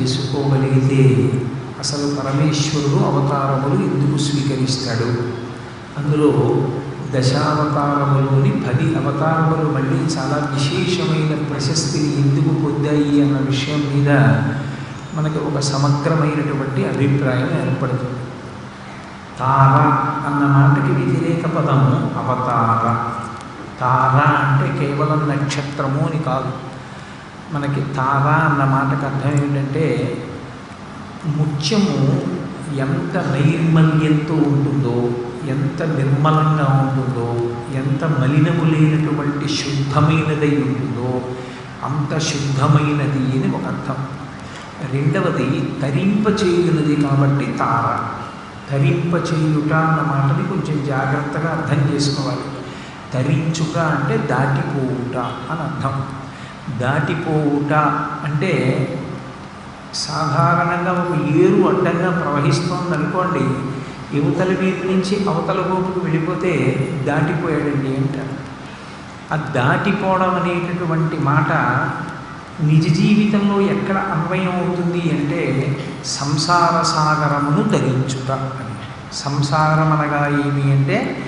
చేసుకోగలిగితే అసలు పరమేశ్వరుడు అవతారములు ఎందుకు స్వీకరిస్తాడు? అందులో దశావతారములోని పది అవతారములు మళ్ళీ చాలా విశేషమైన ప్రశస్తిని ఎందుకు పొందాయి అన్న విషయం మీద మనకి ఒక సమగ్రమైనటువంటి అభిప్రాయం ఏర్పడుతుంది. తార అన్న మాటకి వ్యతిరేక పదము అవతార. తార అంటే కేవలం నక్షత్రము అని కాదు. మనకి తార అన్న మాటకు అర్థం ఏంటంటే ముత్యము ఎంత నైర్మల్యంతో ఉంటుందో ఎంత నిర్మలంగా ఉంటుందో ఎంత మలినము లేనటువంటి శుద్ధమైనదై ఉంటుందో అంత శుద్ధమైనది అని ఒక అర్థం. రెండవది తరింపచేయునది కాబట్టి తార. తరింపచేయుట అన్న మాటని కొంచెం జాగ్రత్తగా అర్థం చేసుకోవాలి. తరించుట అంటే దాటిపోవుట అని అర్థం. దాటిపోవుట అంటే సాధారణంగా ఒక ఏరు అడ్డంగా ప్రవహిస్తోంది అనుకోండి యువతల వీధి నుంచి అవతల గోపుకు వెళ్ళిపోతే దాటిపోయాడండి అంటారు. ఆ దాటిపోవడం అనేటటువంటి మాట నిజ జీవితంలో ఎక్కడ అన్వయం అవుతుంది అంటే సంసార సాగరమును ధరించుట అని. సంసారం అనగా ఏమి అంటే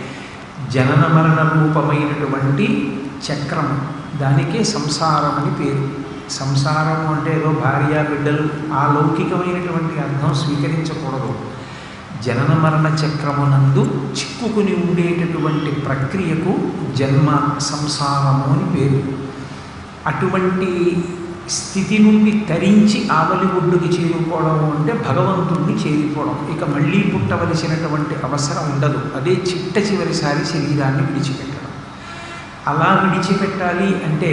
జనన మరణ రూపమైనటువంటి చక్రం. దానికే సంసారం అని పేరు. సంసారం అంటే ఏదో భార్య బిడ్డలు ఆ లౌకికమైనటువంటి అర్థం స్వీకరించకూడదు. జనన మరణ చక్రమునందు చిక్కుకుని ఉండేటటువంటి ప్రక్రియకు జన్మ సంసారము అని పేరు. అటువంటి స్థితి నుండి తరించి ఆవలి ఒడ్డుకి చేరుకోవడం అంటే భగవంతుణ్ణి చేరిపోవడం. ఇక మళ్ళీ పుట్టవలసినటువంటి అవసరం ఉండదు. అదే చిట్ట చివరిసారి శరీరాన్ని విడిచిపెట్టడం. అలా విడిచిపెట్టాలి అంటే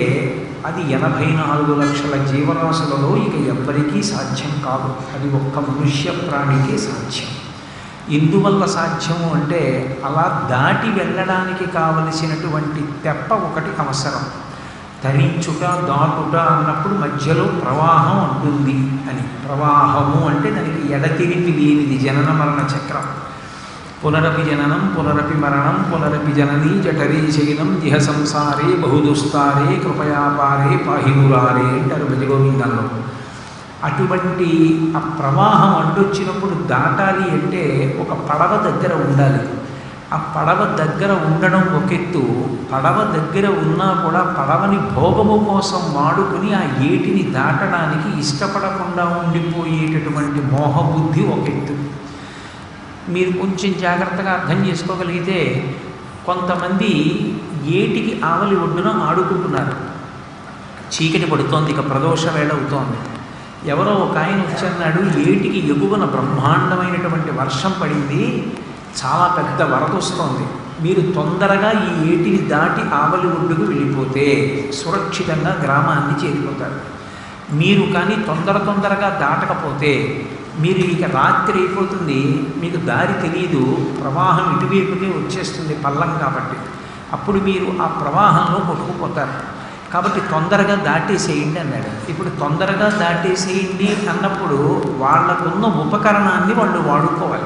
అది ఎనభై నాలుగు లక్షల జీవరాశులలో ఇక ఎవ్వరికీ సాధ్యం కాదు. అది ఒక్క మనుష్య ప్రాణికే సాధ్యం. ఎందువల్ల సాధ్యము అంటే అలా దాటి వెళ్ళడానికి కావలసినటువంటి తెప్ప ఒకటి అవసరం. తరించుట దాటుట అన్నప్పుడు మధ్యలో ప్రవాహం ఉంటుంది అని. ప్రవాహము అంటే దానికి ఎడతిరిపి లేనిది జనన మరణ చక్రం. పునరపి జననం పునరపి మరణం పునరపి జననీ జఠరీ శయనం దిహ సంసారే బహుదుస్తారే కృపయాపారే పాహిమురారే అంటారు భజగోవిందంలో అటువంటి ఆ ప్రవాహం అడ్డొచ్చినప్పుడు దాటాలి అంటే ఒక పడవ దగ్గర ఉండాలి. ఆ పడవ దగ్గర ఉండడం ఒక ఎత్తు. పడవ దగ్గర ఉన్నా కూడా పడవని భోగము కోసం వాడుకుని ఆ ఏటిని దాటడానికి ఇష్టపడకుండా ఉండిపోయేటటువంటి మోహబుద్ధి ఒక ఎత్తు. మీరు కొంచెం జాగ్రత్తగా అర్థం చేసుకోగలిగితే కొంతమంది ఏటికి ఆవలి ఒడ్డున ఆడుకుంటున్నారు. చీకటి పడుతోంది ఇక ప్రదోష వేళ అవుతోంది. ఎవరో ఒక ఆయన వచ్చన్నాడు ఏటికి ఎగువన బ్రహ్మాండమైనటువంటి వర్షం పడింది చాలా పెద్ద వరద వస్తోంది. మీరు తొందరగా ఈ ఏటిని దాటి ఆవలి ఒడ్డుకు వెళ్ళిపోతే సురక్షితంగా గ్రామాన్ని చేరిపోతారు. మీరు కానీ తొందర తొందరగా దాటకపోతే మీరు ఇక రాత్రి అయిపోతుంది మీకు దారి తెలియదు ప్రవాహం ఇటువైపునే వచ్చేస్తుంది పల్లం కాబట్టి. అప్పుడు మీరు ఆ ప్రవాహంలో కొట్టుకుపోతారు. కాబట్టి తొందరగా దాటేసేయండి అన్నాడు. ఇప్పుడు తొందరగా దాటేసేయండి అన్నప్పుడు వాళ్ళకున్న ఉపకరణాన్ని వాళ్ళు వాడుకోవాలి.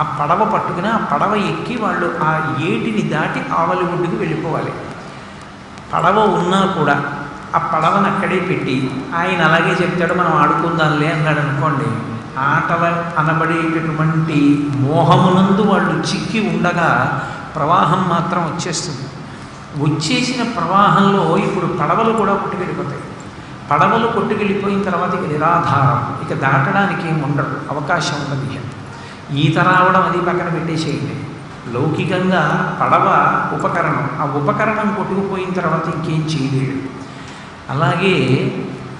ఆ పడవ పట్టుకుని ఆ పడవ ఎక్కి వాళ్ళు ఆ ఏటిని దాటి ఆవలి ఒడ్డుకు వెళ్ళిపోవాలి. పడవ ఉన్నా కూడా ఆ పడవను అక్కడే పెట్టి ఆయన అలాగే చెప్తాడు మనం ఆడుకుందాంలే అన్నాడు అనుకోండి. ఆటల అనబడేటటువంటి మోహమునందు వాళ్ళు చిక్కి ఉండగా ప్రవాహం మాత్రం వచ్చేస్తుంది. వచ్చేసిన ప్రవాహంలో ఇప్పుడు పడవలు కూడా కొట్టుకెళ్ళిపోతాయి. పడవలు కొట్టుకెళ్ళిపోయిన తర్వాత ఇక నిరాధారం ఇక దాటడానికి ఏమి ఉండదు అవకాశం ఉండదు ఈత రావడం అది పక్కన పెట్టేసేయండి. లౌకికంగా పడవ ఉపకరణం ఆ ఉపకరణం కొట్టుకుపోయిన తర్వాత ఇంకేం చేయలేడు అలాగే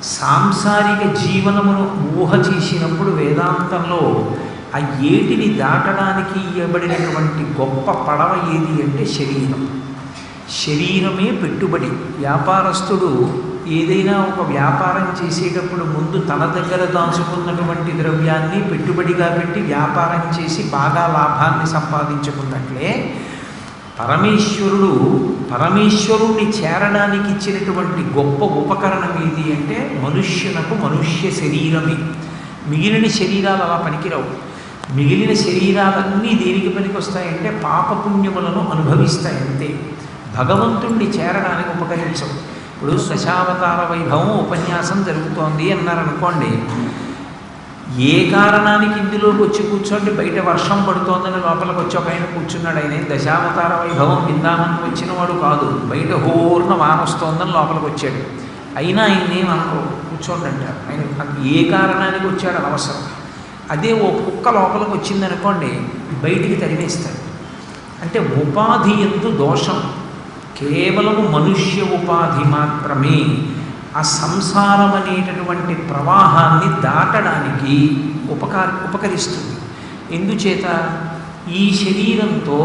సాంసారిక జీవనమును ఊహ చేసినప్పుడు వేదాంతంలో ఆ ఏటిని దాటడానికి ఇవ్వబడినటువంటి గొప్ప పడవ ఏది అంటే శరీరం. శరీరమే పెట్టుబడి. వ్యాపారస్తుడు ఏదైనా ఒక వ్యాపారం చేసేటప్పుడు ముందు తన దగ్గర దాచుకున్నటువంటి ద్రవ్యాన్ని పెట్టుబడిగా పెట్టి వ్యాపారం చేసి బాగా లాభాన్ని సంపాదించుకున్నట్లే పరమేశ్వరుడు పరమేశ్వరుణ్ణి చేరడానికి ఇచ్చినటువంటి గొప్ప ఉపకరణం ఏది అంటే మనుష్యునకు మనుష్య శరీరమే. మిగిలిన శరీరాలు అలా పనికిరావు. మిగిలిన శరీరాలన్నీ దేనికి పనికొస్తాయంటే పాపపుణ్యములను అనుభవిస్తాయి అంతే. భగవంతుణ్ణి చేరడానికి ఉపకరించవు. ఇప్పుడు దశావతార వైభవం ఉపన్యాసం జరుగుతోంది అన్నారనుకోండి ఏ కారణానికి ఇందులోకి వచ్చి కూర్చోండి? బయట వర్షం పడుతోందని లోపలికి వచ్చి ఒక ఆయన కూర్చున్నాడు. ఆయన దశావతార వైభవం విందామని వచ్చిన వాడు కాదు. బయట హోర్న వాన వస్తోందని లోపలికి వచ్చాడు. అయినా ఆయన ఏం కూర్చోండి అంటారు ఆయన ఏ కారణానికి వచ్చాడు? అనవసరం అదే ఓ కుక్క లోపలికి వచ్చిందనుకోండి బయటికి తరిమేస్తాడు. అంటే ఉపాధి ఎందు దోషం. కేవలము మనుష్య ఉపాధి మాత్రమే. ఆ సంసారం అనేటటువంటి ప్రవాహాన్ని దాటడానికి ఉపకార ఉపకరిస్తుంది. ఎందుచేత ఈ శరీరంతో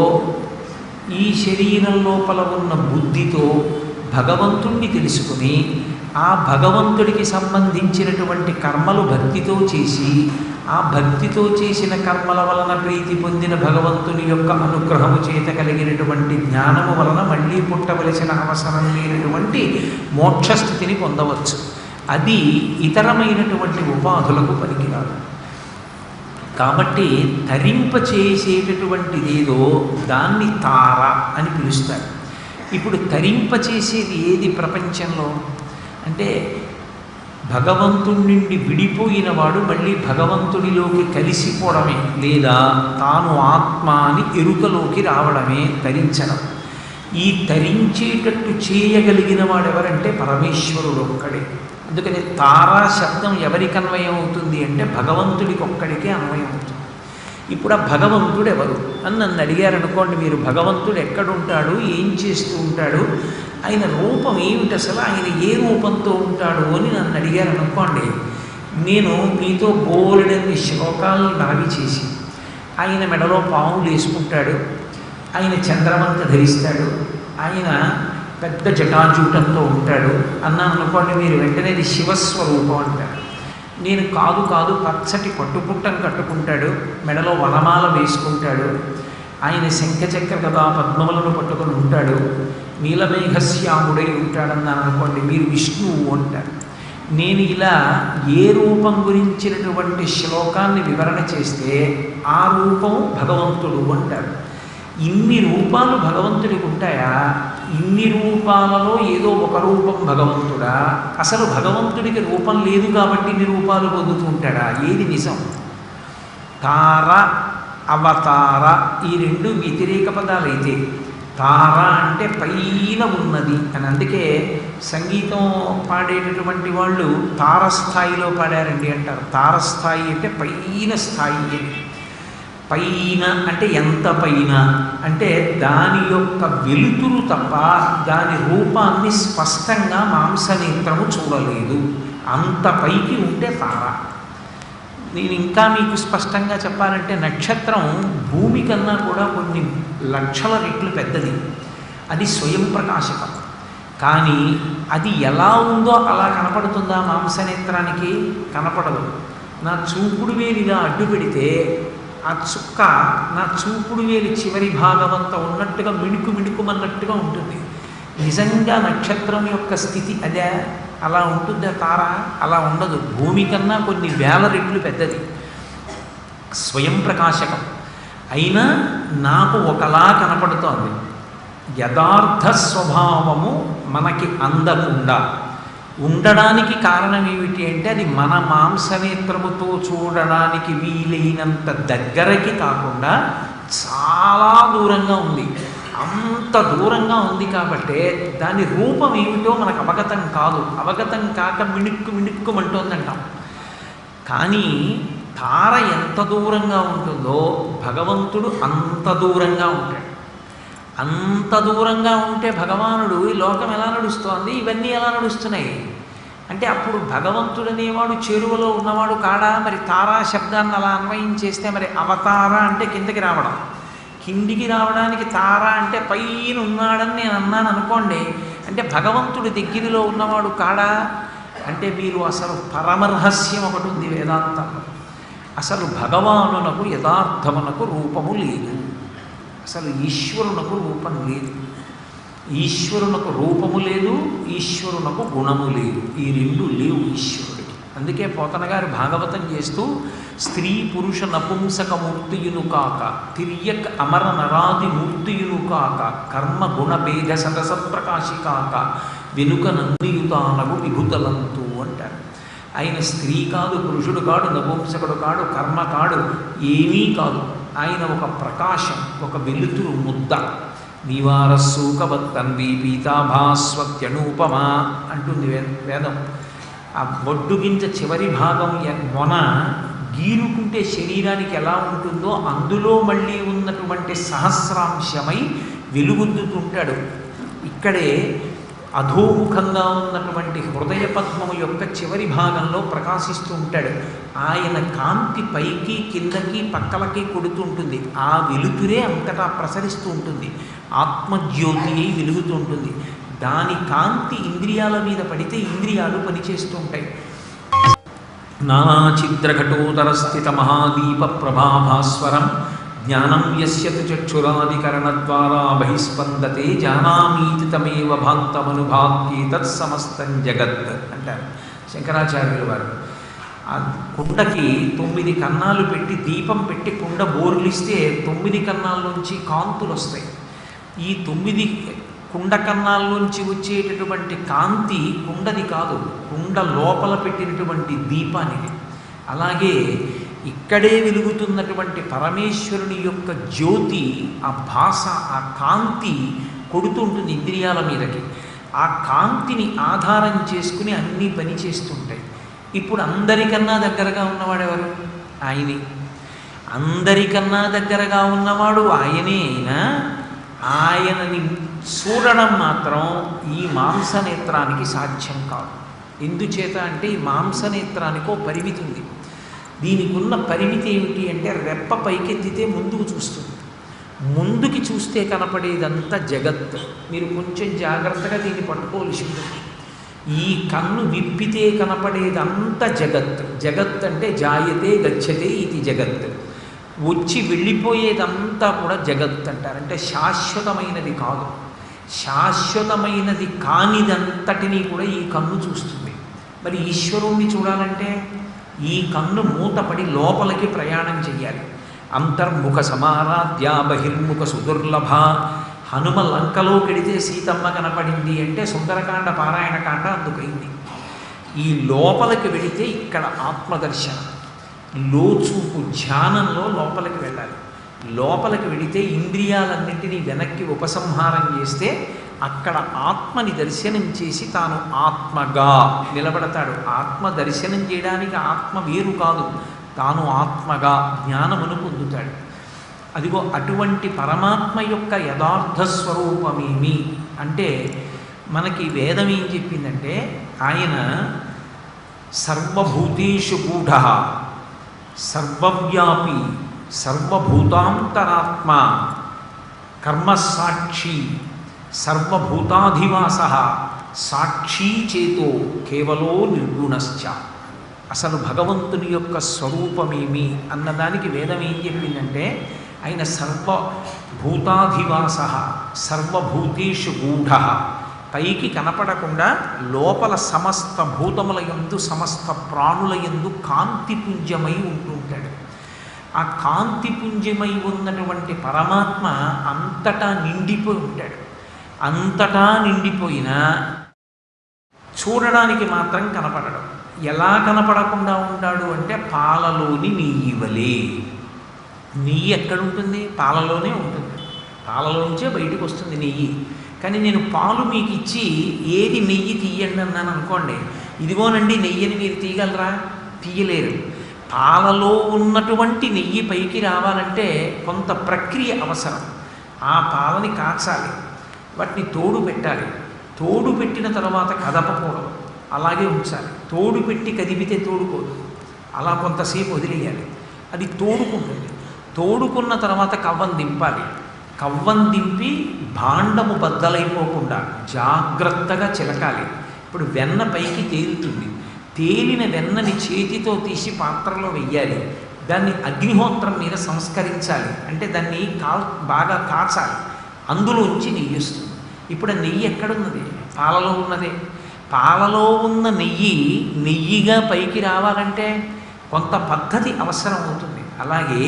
ఈ శరీరం లోపల ఉన్న బుద్ధితో భగవంతుణ్ణి తెలుసుకుని ఆ భగవంతుడికి సంబంధించినటువంటి కర్మలు భక్తితో చేసి ఆ భక్తితో చేసిన కర్మల వలన ప్రీతి పొందిన భగవంతుని యొక్క అనుగ్రహము చేత కలిగినటువంటి జ్ఞానము వలన మళ్ళీ పుట్టవలసిన అవసరం లేనటువంటి మోక్షస్థితిని పొందవచ్చు. అది ఇతరమైనటువంటి ఉపాధులకు పనికిరాదు. కాబట్టి తరింప చేసేటటువంటి ఏదో దాన్ని తార అని పిలుస్తారు. ఇప్పుడు తరింప చేసేది ఏది ప్రపంచంలో? అంటే భగవంతుడి నుండి విడిపోయిన వాడు మళ్ళీ భగవంతుడిలోకి కలిసిపోవడమే లేదా తాను ఆత్మ అని ఎరుకలోకి రావడమే తరించడం. ఈ తరించేటట్టు చేయగలిగిన వాడు ఎవరంటే పరమేశ్వరుడు ఒక్కడే అందుకని తారా శబ్దం ఎవరికి అన్వయం అవుతుంది అంటే భగవంతుడికి ఒక్కడికే అన్వయం అవుతుంది ఇప్పుడు ఆ భగవంతుడు ఎవరు? అని నన్ను అడిగారు అనుకోండి మీరు భగవంతుడు ఎక్కడుంటాడు? ఏం చేస్తూ ఉంటాడు? ఆయన రూపం ఏమిటి అసలు? ఆయన ఏ రూపంతో ఉంటాడు అని నన్ను అడిగారు అనుకోండి నేను మీతో బోలెడన్ని శ్లోకాలను నావి చేసి ఆయన మెడలో పాములు వేసుకుంటాడు ఆయన చంద్రవంత ధరిస్తాడు ఆయన పెద్ద జటాజూటంతో ఉంటాడు అన్నాను అనుకోండి మీరు వెంటనే శివస్వరూపం అంటారు. నేను కాదు కాదు పచ్చటి పట్టుపుట్టం కట్టుకుంటాడు మెడలో వనమాల వేసుకుంటాడు ఆయన శంఖచక్ర కదా పద్మములను పట్టుకొని ఉంటాడు నీలమేఘశ్యాముడై ఉంటాడన్నాను అనుకోండి మీరు విష్ణువు అంటారు. నేను ఇలా ఏ రూపం గురించినటువంటి శ్లోకాన్ని వివరణ చేస్తే ఆ రూపం భగవంతుడు అంటారు ఇన్ని రూపాలు భగవంతుడికి ఉంటాయా? ఇన్ని రూపాలలో ఏదో ఒక రూపం భగవంతుడా? అసలు భగవంతుడికి రూపం లేదు కాబట్టి ఇన్ని రూపాలు పొందుతూ ఉంటాడా ఏది నిజం? తార అవతార ఈ రెండు వ్యతిరేక పదాలు అయితే తార అంటే పైన ఉన్నది అని. అందుకే సంగీతం పాడేటటువంటి వాళ్ళు తారస్థాయిలో పాడారండి అంటారు. తారస్థాయి అంటే పైన స్థాయి అని. పైన అంటే ఎంత పైన? అంటే దాని యొక్క వెలుతురు తప్ప దాని రూపాన్ని స్పష్టంగా మాంసనేత్రము చూడలేదు. అంత పైకి ఉంటే తార. నేను ఇంకా మీకు స్పష్టంగా చెప్పాలంటే నక్షత్రం భూమి కన్నా కూడా కొన్ని లక్షల రెట్లు పెద్దది. అది స్వయం ప్రకాశకం కానీ అది ఎలా ఉందో అలా కనపడుతుందా మాంసనేత్రానికి? కనపడదు. నా చూపుడు వేలిగా అడ్డు పెడితే ఆ చుక్క నా చూపుడు వేలి చివరి భాగమంతా ఉన్నట్టుగా మిణుకు మిణుకుమన్నట్టుగా ఉంటుంది. నిజంగా నక్షత్రం యొక్క స్థితి అదే. అలా ఉంటుందా తార. అలా ఉండదు. భూమి కన్నా కొన్ని వేల రెట్లు పెద్దది. స్వయం ప్రకాశకం. అయినా నాకు ఒకలా కనపడుతోంది. యథార్థ స్వభావము మనకి అందకుండా ఉండడానికి కారణం ఏమిటి అంటే అది మన మాంసనేత్రముతో చూడడానికి వీలైనంత దగ్గరకి కాకుండా చాలా దూరంగా ఉంది. అంత దూరంగా ఉంది కాబట్టి దాని రూపం ఏమిటో మనకు అవగతం కాదు. అవగతం కాక మిణుక్కు మిణుక్కుమంటోందంటాం. కానీ తార ఎంత దూరంగా ఉంటుందో భగవంతుడు అంత దూరంగా ఉంటాడు. అంత దూరంగా ఉంటే భగవానుడు ఈ లోకం ఎలా నడుస్తోంది? ఇవన్నీ ఎలా నడుస్తున్నాయి? అంటే అప్పుడు భగవంతుడనేవాడు చెరువులో ఉన్నవాడు కాడా? మరి తారా శబ్దాన్ని అలా అన్వయం చేస్తే మరి అవతార అంటే కిందకి రావడం. కిందికి రావడానికి తార అంటే పైన ఉన్నాడని నేను అన్నాను అనుకోండి అంటే భగవంతుడి దగ్గరలో ఉన్నవాడు కాడా? అంటే మీరు అసలు పరమరహస్యం ఒకటి ఉంది వేదాంతంలో అసలు భగవానునకు యథార్థమునకు రూపము లేదు. అసలు ఈశ్వరునకు రూపం లేదు. ఈశ్వరునకు రూపము లేదు ఈశ్వరునకు గుణము లేదు. ఈ రెండు లేవు ఈశ్వరుడికి. అందుకే పోతన గారు భాగవతం చేస్తూ స్త్రీ పురుష నపుంసక మూర్తియును కాక తిరియక్ అమర నరాది మూర్తియును కాక కర్మ గుణ భేద సరసప్రకాశి కాక వెనుక నందియుతానగు విభుతలంతు అంటారు. ఆయన స్త్రీ కాదు పురుషుడు కాడు నపుంసకుడు కాడు కర్మ కాడు ఏమీ కాదు. ఆయన ఒక ప్రకాశం ఒక వెలుతురు ముద్ద. నీవారస్సూకవత్తన్వి పీతాభాస్వత్యనూపమా అంటుంది వేదం. ఆ బొడ్డుగింజ చివరి భాగం ఎ- మొన గీరుకుంటే శరీరానికి ఎలా ఉంటుందో అందులో మళ్ళీ ఉన్నటువంటి సహస్రాంశమై వెలుగొందుతుంటాడు. ఇక్కడే అధోముఖంగా ఉన్నటువంటి హృదయ పద్మము యొక్క చివరి భాగంలో ప్రకాశిస్తూ ఉంటాడు. ఆయన కాంతి పైకి కిందకి పక్కలకి కొడుతుంటుంది ఆ వెలుతురే అంతటా ప్రసరిస్తూ ఉంటుంది. ఆత్మజ్యోతి అయి వెలుగుతూ ఉంటుంది. దాని కాంతి ఇంద్రియాల మీద పడితే ఇంద్రియాలు పనిచేస్తూ ఉంటాయి. నానాచిద్రఘటోదరస్థిత మహాదీప ప్రభాభాస్వరం జ్ఞానం యస్యతు చక్షురాదికరణద్వారా బహిస్పందతే జానామీతి తమేవ భాంతమనుభాత్యే తత్సమస్తం జగత్ అంటారు శంకరాచార్యుల వారు. ఆ కుండకి తొమ్మిది కన్నాలు పెట్టి దీపం పెట్టి కుండ బోర్లిస్తే తొమ్మిది కన్నాల నుంచి కాంతులు వస్తాయి. ఈ తొమ్మిది కుండ కన్నాల్లోంచి వచ్చేటటువంటి కాంతి కుండది కాదు కుండ లోపల పెట్టినటువంటి దీపానిది. అలాగే ఇక్కడే వెలుగుతున్నటువంటి పరమేశ్వరుని యొక్క జ్యోతి ఆ భాష ఆ కాంతి కొడుతుంటుంది ఇంద్రియాల మీదకి. ఆ కాంతిని ఆధారం చేసుకుని అన్నీ పని చేస్తుంటాయి. ఇప్పుడు అందరికన్నా దగ్గరగా ఉన్నవాడెవరు ఆయనే. అందరికన్నా దగ్గరగా ఉన్నవాడు ఆయనే అయినా ఆయనని చూడడం మాత్రం ఈ మాంసనేత్రానికి సాధ్యం కాదు. ఎందుచేత అంటే ఈ మాంసనేత్రానికి ఓ పరిమితి ఉంది. దీనికి ఉన్న పరిమితి ఏమిటి అంటే రెప్ప పైకెత్తితే ముందుకు చూస్తుంది. ముందుకి చూస్తే కనపడేదంతా జగత్. మీరు కొంచెం జాగ్రత్తగా దీన్ని పట్టుకోవలసి ఉంటుంది ఈ కన్ను విప్పితే కనపడేదంతా జగత్. జగత్ అంటే జాయతే గచ్చతే ఇది జగత్. వచ్చి వెళ్ళిపోయేదంతా కూడా జగత్ అంటారు. అంటే శాశ్వతమైనది కాదు. శాశ్వతమైనది కానిదంతటినీ కూడా ఈ కన్ను చూస్తుంది. మరి ఈశ్వరుణ్ణి చూడాలంటే ఈ కన్ను మూతపడి లోపలికి ప్రయాణం చెయ్యాలి. అంతర్ముఖ సమారాధ్య బహిర్ముఖ సుదుర్లభ. హనుమ లంకలో కెడితే సీతమ్మ కనపడింది అంటే సుందరకాండ పారాయణకాండ అందుకైంది. ఈ లోపలికి వెడితే ఇక్కడ ఆత్మదర్శనం. లోచూపు ధ్యానంలో లోపలికి వెళ్ళాలి. లోపలికి వెడితే ఇంద్రియాలన్నింటినీ వెనక్కి ఉపసంహారం చేస్తే అక్కడ ఆత్మని దర్శనం చేసి తాను ఆత్మగా నిలబడతాడు. ఆత్మ దర్శనం చేయడానికి ఆత్మ వేరు కాదు. తాను ఆత్మగా జ్ఞానమును పొందుతాడు. అదిగో అటువంటి పరమాత్మ యొక్క యథార్థ స్వరూపమేమి? అంటే మనకి వేదం ఏం చెప్పిందంటే ఆయన సర్వభూతేషు గూఢ సర్వవ్యాపి సర్వభూతాంతరాత్మ కర్మసాక్షి సర్వభూతాధివాస సాక్షీ చేతో కేవలో నిర్గుణశ్చ. అసలు భగవంతుని యొక్క స్వరూపమేమి అన్నదానికి వేదం ఏం చెప్పిందంటే ఆయన సర్వభూతాధివాస సర్వభూతేషు గూఢ. పైకి కనపడకుండా లోపల సమస్త భూతముల ఎందు సమస్త ప్రాణుల యందు కాంతిపుంజమై ఉంటుంటాడు ఆ కాంతిపుంజమై ఉన్నటువంటి పరమాత్మ అంతటా నిండిపోయి ఉంటాడు. అంతటా నిండిపోయినా చూడడానికి మాత్రం కనపడడం. ఎలా కనపడకుండా ఉంటాడు అంటే పాలలోని నెయ్యి నెయ్యి ఎక్కడ ఉంటుంది పాలలోనే ఉంటుంది. పాలలోంచే బయటకు వస్తుంది నెయ్యి. కానీ నేను పాలు మీకు ఇచ్చి ఏది నెయ్యి తీయండి అన్నాను అనుకోండి. ఇదిగోనండి నెయ్యిని మీరు తీయగలరా? తీయలేరు. పాలలో ఉన్నటువంటి నెయ్యి పైకి రావాలంటే కొంత ప్రక్రియ అవసరం. ఆ పాలని కాచాలి. వాటిని తోడు పెట్టాలి. తోడు పెట్టిన తర్వాత కదపకూడదు. అలాగే ఉంచాలి. తోడు పెట్టి కదిపితే తోడుకోదు. అలా కొంతసేపు వదిలేయాలి. అది తోడుకుంటుంది. తోడుకున్న తర్వాత కవ్వం దింపాలి. కవ్వం దింపి భాండము బద్దలైపోకుండా జాగ్రత్తగా చిలకాలి. ఇప్పుడు వెన్న పైకి తేలుతుంది. తేలిన వెన్నని చేతితో తీసి పాత్రలో వెయ్యాలి. దాన్ని అగ్నిహోత్రం మీద సంస్కరించాలి. అంటే దాన్ని కాల్ బాగా కాచాలి. అందులోంచి నెయ్యి వస్తుంది ఇప్పుడు ఆ నెయ్యి ఎక్కడున్నది? పాలలో ఉన్నదే. పాలలో ఉన్న నెయ్యి నెయ్యిగా పైకి రావాలంటే కొంత పద్ధతి అవసరం అవుతుంది. అలాగే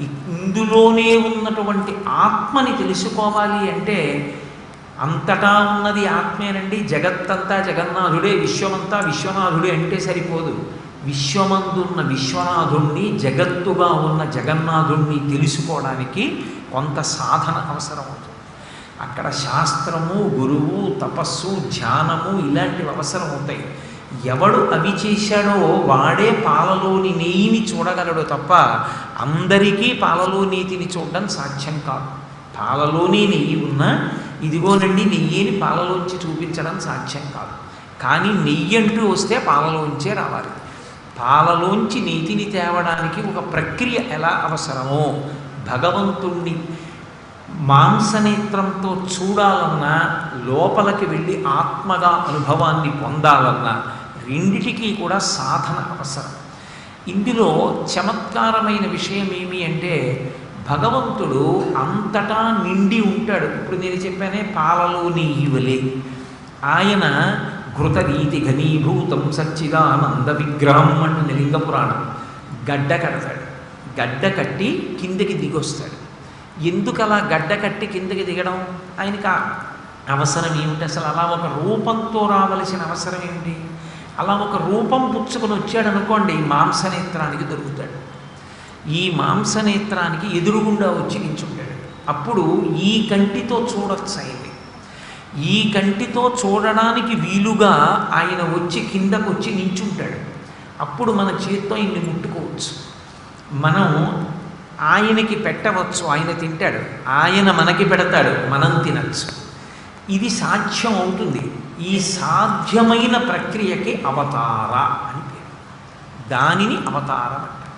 ఇందులోనే ఉన్నటువంటి ఆత్మని తెలుసుకోవాలి అంటే అంతటా ఉన్నది ఆత్మేనండి. జగత్తంతా జగన్నాథుడే విశ్వమంతా విశ్వనాథుడే అంటే సరిపోదు. విశ్వమందున్న విశ్వనాథుణ్ణి జగత్తుగా ఉన్న జగన్నాథుణ్ణి తెలుసుకోవడానికి కొంత సాధన అవసరం అవుతుంది. అక్కడ శాస్త్రము గురువు తపస్సు ధ్యానము ఇలాంటివి అవసరం అవుతాయి ఎవడు అవి చేశాడో వాడే పాలలోని నెయ్యిని చూడగలడు తప్ప అందరికీ పాలలో నీతిని చూడడం సాధ్యం కాదు. పాలలోని నెయ్యి ఉన్నా ఇదిగోనండి నెయ్యిని పాలలోంచి చూపించడం సాధ్యం కాదు. కానీ నెయ్యి అంటూ వస్తే పాలలోంచే రావాలి. పాలలోంచి నీతిని తేవడానికి ఒక ప్రక్రియ ఎలా అవసరమో భగవంతుణ్ణి మాంసనేత్రంతో చూడాలన్నా లోపలికి వెళ్ళి ఆత్మగా అనుభవాన్ని పొందాలన్నా రెండిటికీ కూడా సాధన అవసరం. ఇందులో చమత్కారమైన విషయం ఏమి అంటే భగవంతుడు అంతటా నిండి ఉంటాడు. ఇప్పుడు నేను చెప్పానే పాలలో నెయ్యివలే ఆయన ఘృతరీతి ఘనీభూతం సచ్చిదానంద విగ్రహం అంటుంది లింగపురాణం. గడ్డ కడతాడు. గడ్డ కట్టి కిందకి దిగొస్తాడు. ఎందుకు అలా గడ్డ కట్టి కిందకి దిగడం? ఆయనకి అవసరం ఏమిటి? అసలు అలా ఒక రూపంతో రావలసిన అవసరం ఏమిటి? అలా ఒక రూపం పుచ్చుకొని వచ్చాడు అనుకోండి మాంసనేత్రానికి దొరుకుతాడు. ఈ మాంసనేత్రానికి ఎదురుగుండా వచ్చి నించుంటాడు అప్పుడు ఈ కంటితో చూడొచ్చు ఆయన్ని ఈ కంటితో చూడడానికి వీలుగా ఆయన వచ్చి కిందకు వచ్చి నించుంటాడు అప్పుడు మన చేత్తో ఇన్ని ముట్టుకోవచ్చు. మనం ఆయనకి పెట్టవచ్చు ఆయన తింటాడు. ఆయన మనకి పెడతాడు మనం తినచ్చు. ఇది సాధ్యం అవుతుంది. ఈ సాధ్యమైన ప్రక్రియకి అవతార అని పేరు. దానిని అవతారం అంటారు.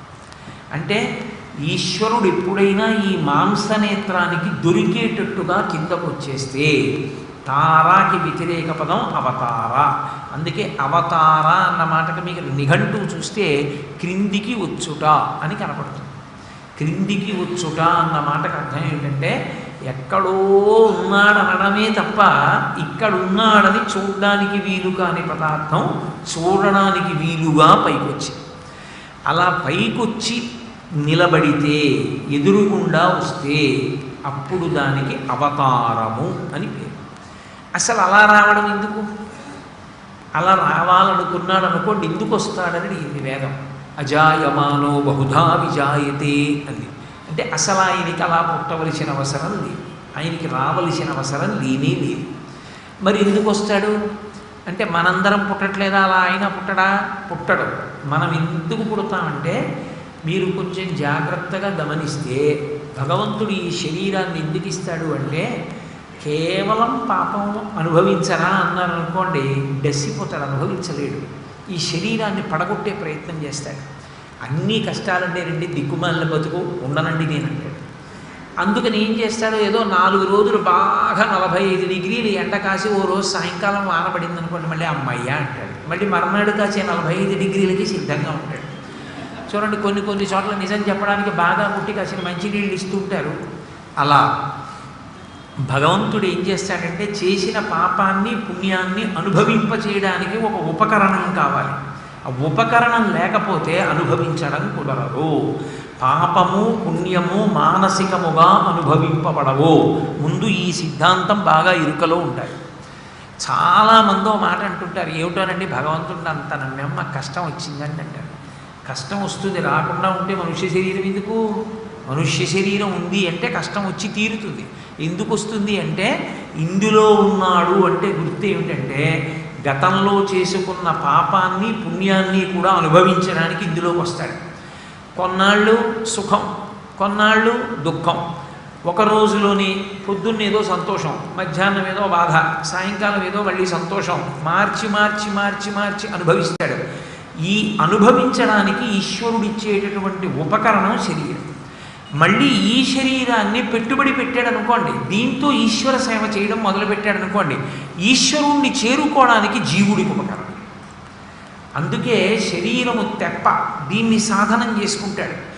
అంటే ఈశ్వరుడు ఎప్పుడైనా ఈ మాంసనేత్రానికి దొరికేటట్టుగా కిందకు వచ్చేస్తే తారాకి వ్యతిరేక పదం అవతార. అందుకే అవతార అన్న మాటకు మీకు నిఘంటు చూస్తే క్రిందికి వచ్చుట అని కనపడుతుంది. క్రిందికి వచ్చుట అన్న మాటకు అర్థం ఏంటంటే ఎక్కడో ఉన్నాడనడమే తప్ప ఇక్కడ ఉన్నాడని చూడడానికి వీలు కాని పదార్థం చూడడానికి వీలుగా పైకొచ్చి అలా పైకొచ్చి నిలబడితే ఎదురుగుండా వస్తే అప్పుడు దానికి అవతారము అని పేరు. అసలు అలా రావడం ఎందుకు? అలా రావాలనుకున్నాడు అనుకోండి ఎందుకు వస్తాడని ఇది వేదం. అజాయమానో బహుధా విజాయతే అంది. అంటే అసలు ఆయనకి అలా పుట్టవలసిన అవసరం లేదు. ఆయనకి రావలసిన అవసరం లేనే లేదు. మరి ఎందుకు వస్తాడు అంటే మనందరం పుట్టట్లేదా? అలా ఆయన పుట్టడా? పుట్టడు. మనం ఎందుకు పుడతామంటే మీరు కొంచెం జాగ్రత్తగా గమనిస్తే భగవంతుడు ఈ శరీరాన్ని ఎందుకు ఇస్తాడు అంటే కేవలం పాపం అనుభవించరా అన్నారు అనుకోండి డెస్సిపోతాడు అనుభవించలేడు. ఈ శరీరాన్ని పడగొట్టే ప్రయత్నం చేస్తాడు. అన్ని కష్టాలంటే రండి దిక్కుమాలిన బతుకు ఉండనండి నేను అంటాడు. అందుకని ఏం చేస్తాడు? ఏదో నాలుగు రోజులు బాగా నలభై ఐదు డిగ్రీలు ఎండ కాసి ఓ రోజు సాయంకాలం వాన పడింది అనుకోండి మళ్ళీ అమ్మయ్య అంటాడు. మళ్ళీ మర్నాడు కాసే నలభై ఐదు డిగ్రీలకి సిద్ధంగా ఉంటాడు. చూడండి కొన్ని కొన్ని చోట్ల నిజం చెప్పడానికి బాగా ముట్టి కాసిన మంచినీళ్ళు ఇస్తుంటారు అలా భగవంతుడు ఏం చేస్తాడంటే చేసిన పాపాన్ని పుణ్యాన్ని అనుభవింప చేయడానికి ఒక ఉపకరణం కావాలి. ఆ ఉపకరణం లేకపోతే అనుభవించడం కుదరదు. పాపము పుణ్యము మానసికముగా అనుభవింపబడవు. ముందు ఈ సిద్ధాంతం బాగా ఇరుకలో ఉంటాయి. చాలామంది ఓ మాట అంటుంటారు ఏమిటోనండి భగవంతుడు అంత నమ్మేం మాకు కష్టం వచ్చిందండి అంటారు. కష్టం వస్తుంది రాకుండా ఉంటే మనుష్య శరీరం ఎందుకు? మనుష్య శరీరం ఉంది అంటే కష్టం వచ్చి తీరుతుంది. ఎందుకు వస్తుంది అంటే ఇందులో ఉన్నాడు అంటే గుర్తు ఏమిటంటే గతంలో చేసుకున్న పాపాన్ని పుణ్యాన్ని కూడా అనుభవించడానికి ఇందులోకి వస్తాడు. కొన్నాళ్ళు సుఖం కొన్నాళ్ళు దుఃఖం. ఒక రోజులోని పొద్దున్న ఏదో సంతోషం మధ్యాహ్నం ఏదో బాధ సాయంకాలం ఏదో మళ్ళీ సంతోషం మార్చి మార్చి మార్చి మార్చి అనుభవిస్తాడు. ఈ అనుభవించడానికి ఈశ్వరుడిచ్చేటటువంటి ఉపకరణం శరీరం. మళ్ళీ ఈ శరీరాన్ని పెట్టుబడి పెట్టాడు అనుకోండి దీంతో ఈశ్వర సేవ చేయడం మొదలుపెట్టాడు అనుకోండి ఈశ్వరుణ్ణి చేరుకోవడానికి జీవుడికి ఉపకారం. అందుకే శరీరము తెప్ప దీన్ని సాధనం చేసుకుంటాడు.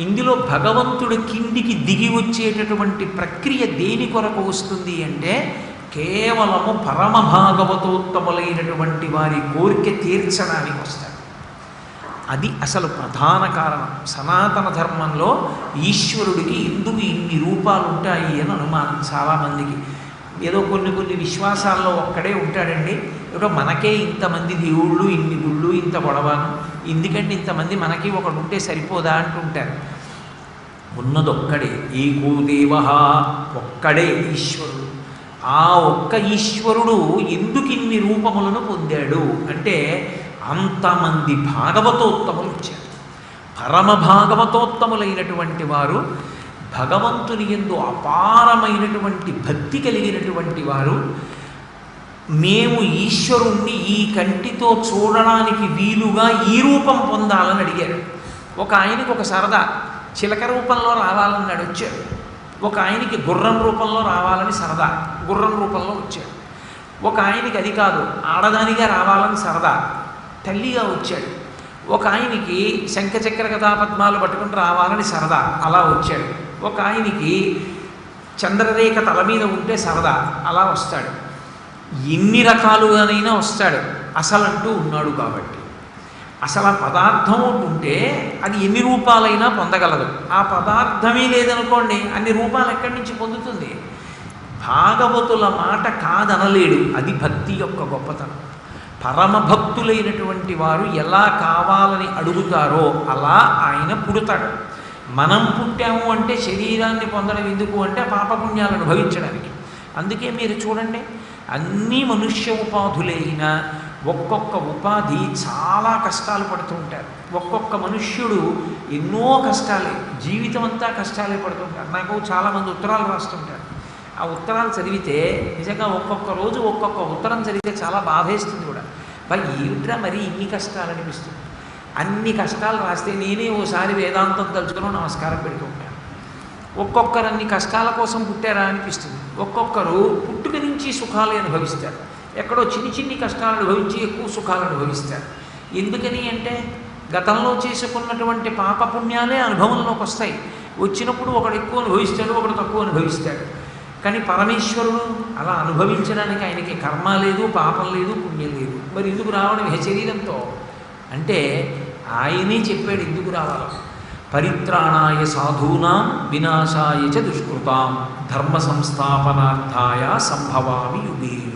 ఇందులో భగవంతుడు కిందికి దిగి వచ్చేటటువంటి ప్రక్రియ దేని కొరకు వస్తుంది అంటే కేవలము పరమ భాగవతోత్తములైనటువంటి వారి కోరిక తీర్చడానికి వస్తాడు. అది అసలు ప్రధాన కారణం. సనాతన ధర్మంలో ఈశ్వరుడికి ఎందుకు ఇన్ని రూపాలు ఉంటాయి అని అనుమానం చాలామందికి. ఏదో కొన్ని కొన్ని విశ్వాసాల్లో ఒక్కడే ఉంటాడండి. ఏదో మనకే ఇంతమంది దేవుళ్ళు ఇన్ని గుళ్ళు ఇంత గొడవను. ఎందుకంటే ఇంతమంది మనకి ఒకడు ఉంటే సరిపోదా అంటుంటారు. ఉన్నదొక్కడే. ఏకో దేవ ఒక్కడే ఈశ్వరుడు. ఆ ఒక్క ఈశ్వరుడు ఎందుకు ఇన్ని రూపములను పొందాడు? అంటే అంతమంది భాగవతోత్తములు వచ్చారు పరమ భాగవతోత్తములైనటువంటి వారు భగవంతుని ఎందు అపారమైనటువంటి భక్తి కలిగినటువంటి వారు మేము ఈశ్వరుణ్ణి ఈ కంటితో చూడడానికి వీలుగా ఈ రూపం పొందాలని అడిగారు. ఒక ఆయనకు ఒక సరదా చిలక రూపంలో రావాలన్నాడు వచ్చాడు. ఒక ఆయనకి గుర్రం రూపంలో రావాలని సరదా గుర్రం రూపంలో వచ్చాడు. ఒక ఆయనకి అది కాదు ఆడదానిగా రావాలని సరదా తల్లిగా వచ్చాడు. ఒక ఆయనకి శంఖచక్ర కథాపద్మాలు పట్టుకుని రావాలని సరదా అలా వచ్చాడు. ఒక ఆయనకి చంద్రరేఖ తల మీద ఉంటే సరదా అలా వస్తాడు. ఎన్ని రకాలుగానైనా వస్తాడు. అసలంటూ ఉన్నాడు కాబట్టి. అసలు ఆ పదార్థం ఒకటి ఉంటే అది ఎన్ని రూపాలైనా పొందగలదు. ఆ పదార్థమే లేదనుకోండి అన్ని రూపాలు ఎక్కడి నుంచి పొందుతుంది? భాగవతుల మాట కాదనలేడు. అది భక్తి యొక్క గొప్పతనం. పరమభక్తులైనటువంటి వారు ఎలా కావాలని అడుగుతారో అలా ఆయన పుడతాడు. మనం పుట్టాము అంటే శరీరాన్ని పొందడం ఎందుకు అంటే పాపపుణ్యాలను అనుభవించడానికి. అందుకే మీరు చూడండి అన్ని మనుష్య ఉపాధులైన ఒక్కొక్క ఉపాధి చాలా కష్టాలు పడుతూ ఉంటారు. ఒక్కొక్క మనుష్యుడు ఎన్నో కష్టాలే జీవితం అంతా కష్టాలే పడుతుంటారు నాకు చాలామంది ఉత్తరాలు రాస్తుంటారు. ఆ ఉత్తరాలు చదివితే నిజంగా ఒక్కొక్క రోజు ఒక్కొక్క ఉత్తరం చదివితే చాలా బాధేస్తుంది కూడా. మరి ఏమిట్రా మరి ఇన్ని కష్టాలు అనిపిస్తుంది? అన్ని కష్టాలు రాస్తే నేనే ఓసారి వేదాంతం తలుచుకుని నమస్కారం పెడుతూ ఉంటాను ఒక్కొక్కరు అన్ని కష్టాల కోసం పుట్టారా అనిపిస్తుంది. ఒక్కొక్కరు పుట్టుక నుంచి సుఖాలు అనుభవిస్తారు. ఎక్కడో చిన్ని చిన్ని కష్టాలు అనుభవించి ఎక్కువ సుఖాలు అనుభవిస్తారు. ఎందుకని అంటే గతంలో చేసుకున్నటువంటి పాపపుణ్యాలే అనుభవంలోకి వస్తాయి. వచ్చినప్పుడు ఒకడు ఎక్కువ అనుభవిస్తాడు ఒకడు తక్కువ అనుభవిస్తాడు. కానీ పరమేశ్వరుడు అలా అనుభవించడానికి ఆయనకి కర్మ లేదు పాపం లేదు పుణ్యం లేదు. మరి ఎందుకు రావడం? ఏ శరీరంతో? అంటే ఆయనే చెప్పాడు ఎందుకు రావాలి? పరిత్రాణాయ సాధూనాం వినాశాయ చ దుష్కృతాం. ధర్మ సంస్థాపనార్థాయ సంభవామి యుగే